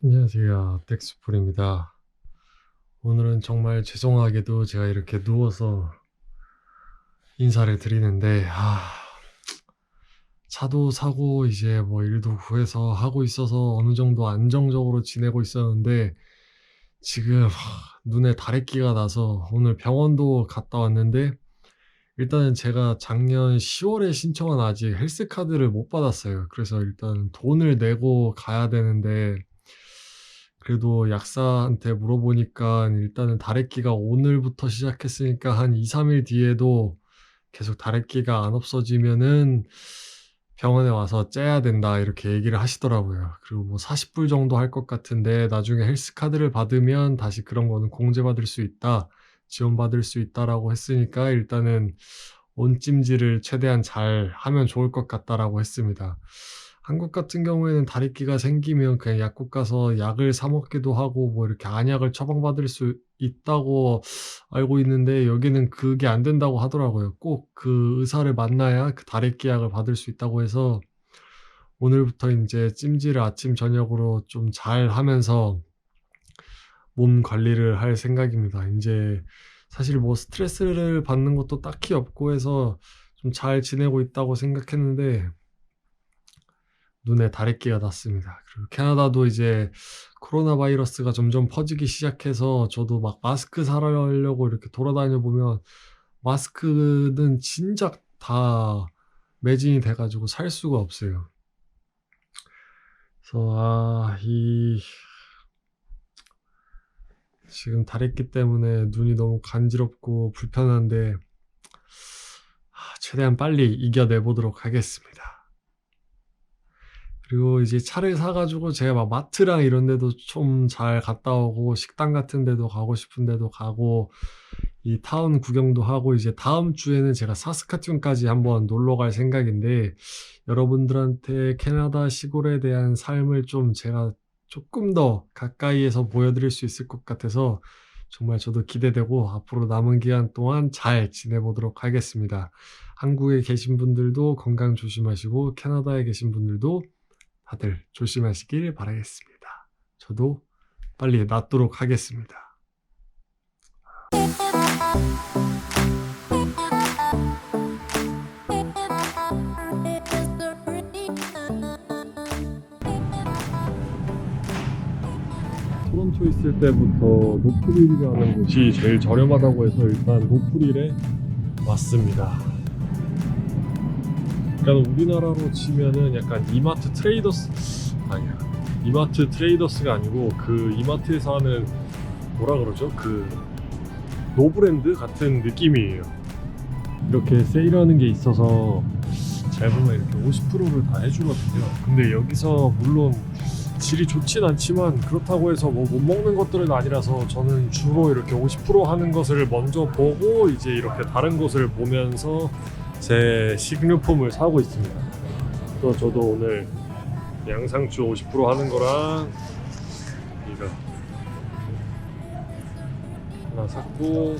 안녕하세요. 덱스풀입니다. 오늘은 정말 죄송하게도 제가 이렇게 누워서 인사를 드리는데, 아, 차도 사고 이제 뭐 일도 구해서 하고 있어서 어느 정도 안정적으로 지내고 있었는데, 지금 하, 눈에 다래끼가 나서 오늘 병원도 갔다 왔는데, 일단은 제가 작년 10월에 신청한 아직 헬스카드를 못 받았어요. 그래서 일단 돈을 내고 가야 되는데, 그래도 약사한테 물어보니까 일단은 다래끼가 오늘부터 시작했으니까 한 2, 3일 뒤에도 계속 다래끼가 안 없어지면은 병원에 와서 째야 된다 이렇게 얘기를 하시더라고요. 그리고 뭐 40불 정도 할 것 같은데 나중에 헬스 카드를 받으면 다시 그런 거는 공제받을 수 있다, 지원받을 수 있다라고 했으니까 일단은 온찜질을 최대한 잘 하면 좋을 것 같다라고 했습니다. 한국 같은 경우에는 다래끼가 생기면 그냥 약국 가서 약을 사 먹기도 하고 뭐 이렇게 안약을 처방받을 수 있다고 알고 있는데 여기는 그게 안 된다고 하더라고요. 꼭 그 의사를 만나야 그 다래끼 약을 받을 수 있다고 해서 오늘부터 이제 찜질을 아침 저녁으로 좀 잘 하면서 몸 관리를 할 생각입니다. 이제 사실 뭐 스트레스를 받는 것도 딱히 없고 해서 좀 잘 지내고 있다고 생각했는데 눈에 다래끼가 났습니다. 그리고 캐나다도 이제 코로나 바이러스가 점점 퍼지기 시작해서 저도 막 마스크 사려고 이렇게 돌아다녀 보면 마스크는 진작 다 매진이 돼가지고 살 수가 없어요. 그래서 아, 이 지금 다래끼 때문에 눈이 너무 간지럽고 불편한데 아, 최대한 빨리 이겨내 보도록 하겠습니다. 그리고 이제 차를 사가지고 제가 막 마트랑 이런 데도 좀 잘 갔다 오고 식당 같은 데도 가고 싶은 데도 가고 이 타운 구경도 하고 이제 다음 주에는 제가 사스카툰까지 한번 놀러 갈 생각인데 여러분들한테 캐나다 시골에 대한 삶을 좀 제가 조금 더 가까이에서 보여드릴 수 있을 것 같아서 정말 저도 기대되고 앞으로 남은 기간 동안 잘 지내보도록 하겠습니다. 한국에 계신 분들도 건강 조심하시고 캐나다에 계신 분들도 다들 조심하시길 바라겠습니다. 저도 빨리 낫도록 하겠습니다. 토론토 있을 때부터 노프릴이라는 곳이 제일 저렴하다고 해서 일단 노프릴에 왔습니다. 약간 우리나라로 치면은 약간 이마트 트레이더스 아니야. 이마트 트레이더스가 아니고 그 이마트에서 하는 뭐라 그러죠? 그 노브랜드 같은 느낌이에요. 이렇게 세일하는 게 있어서 잘 보면 이렇게 50%를 다 해주거든요. 근데 여기서 물론 질이 좋진 않지만 그렇다고 해서 뭐 못 먹는 것들은 아니라서 저는 주로 이렇게 50% 하는 것을 먼저 보고 이제 이렇게 다른 곳을 보면서 제 식료품을 사고 있습니다. 또 저도 오늘 양상추 50% 하는 거랑 이거 하나 샀고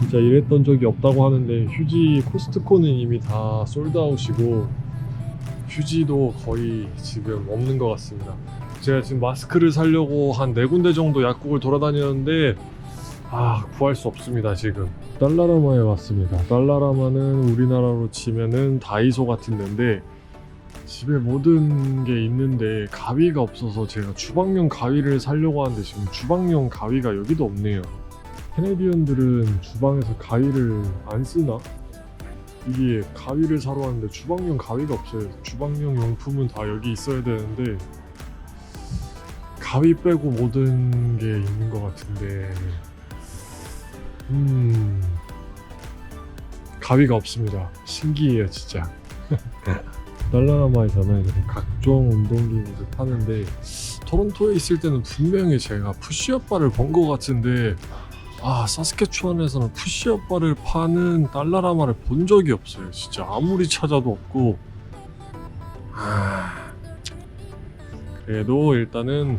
진짜 이랬던 적이 없다고 하는데 휴지 코스트코는 이미 다 솔드아웃이고 휴지도 거의 지금 없는 것 같습니다. 제가 지금 마스크를 사려고 한 네 군데 정도 약국을 돌아다녔는데 아 구할 수 없습니다 지금. 달라라마에 왔습니다. 달라라마는 우리나라로 치면은 다이소 같은 데인데 집에 모든 게 있는데 가위가 없어서 제가 주방용 가위를 사려고 하는데 지금 주방용 가위가 여기도 없네요. 캐네디언들은 주방에서 가위를 안 쓰나? 이게 가위를 사러 왔는데 주방용 가위가 없어요. 주방용 용품은 다 여기 있어야 되는데 가위 빼고 모든 게 있는 것 같은데 음 가위가 없습니다. 신기해요 진짜. 달라라마에서는 이렇게 각종 운동기구를 파는데 토론토에 있을 때는 분명히 제가 푸시업 바를 본 것 같은데 아 사스케추안에서는 푸시업 바를 파는 달라라마를 본 적이 없어요. 진짜 아무리 찾아도 없고 아 그래도 일단은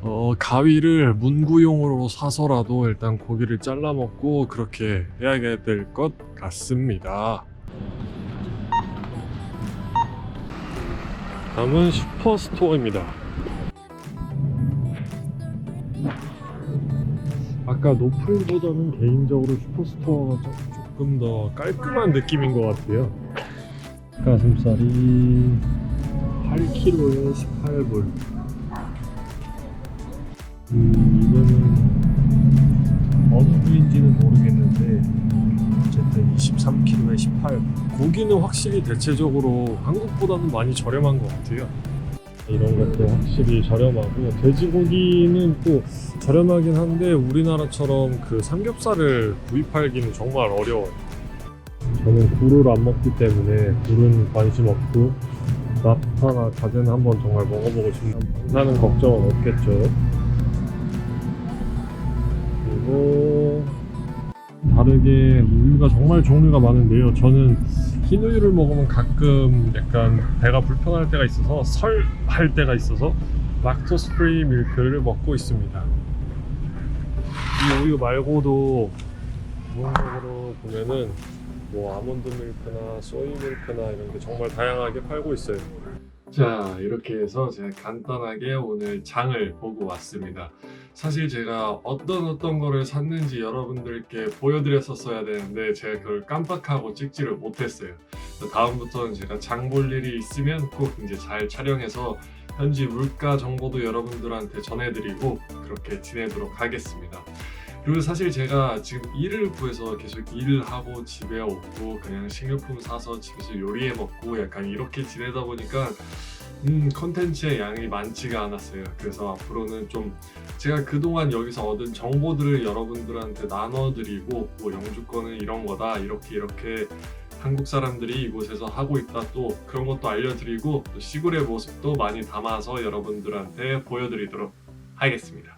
어, 가위를 문구용으로 사서라도 일단 고기를 잘라 먹고 그렇게 해야 될 것 같습니다. 다음은 슈퍼스토어입니다. 아까 노프릴보다는 개인적으로 슈퍼스토어가 조금 더 깔끔한 느낌인 것 같아요. 가슴살이 8kg에 18불. 음, 이거는 어느 부인지는 모르겠는데 어쨌든 23kg에 18. 고기는 확실히 대체적으로 한국보다는 많이 저렴한 것 같아요. 이런 것도 확실히 저렴하고 돼지고기는 또 저렴하긴 한데 우리나라처럼 그 삼겹살을 구입하기는 정말 어려워요. 저는 굴을 안 먹기 때문에 굴은 관심 없고 랍스타나 가재는 한번 정말 먹어보고 싶네요. 사는 걱정은 없겠죠. 다르게 우유가 정말 종류가 많은데요. 저는 흰 우유를 먹으면 가끔 약간 배가 불편할 때가 있어서 설 할 때가 있어서 락토스 프리 밀크를 먹고 있습니다. 이 우유 말고도 기본적으로 보면은 뭐 아몬드 밀크나 소이 밀크나 이런 게 정말 다양하게 팔고 있어요. 자 이렇게 해서 제가 간단하게 오늘 장을 보고 왔습니다. 사실 제가 어떤 어떤 거를 샀는지 여러분들께 보여드렸었어야 되는데 제가 그걸 깜빡하고 찍지를 못했어요. 다음부터는 제가 장 볼 일이 있으면 꼭 이제 잘 촬영해서 현지 물가 정보도 여러분들한테 전해드리고 그렇게 지내도록 하겠습니다. 그리고 사실 제가 지금 일을 구해서 계속 일을 하고 집에 오고 그냥 식료품 사서 집에서 요리해 먹고 약간 이렇게 지내다 보니까 음 컨텐츠의 양이 많지가 않았어요. 그래서 앞으로는 좀 제가 그동안 여기서 얻은 정보들을 여러분들한테 나눠드리고 뭐 영주권은 이런 거다 이렇게 이렇게 한국 사람들이 이곳에서 하고 있다 또 그런 것도 알려드리고 또 시골의 모습도 많이 담아서 여러분들한테 보여드리도록 하겠습니다.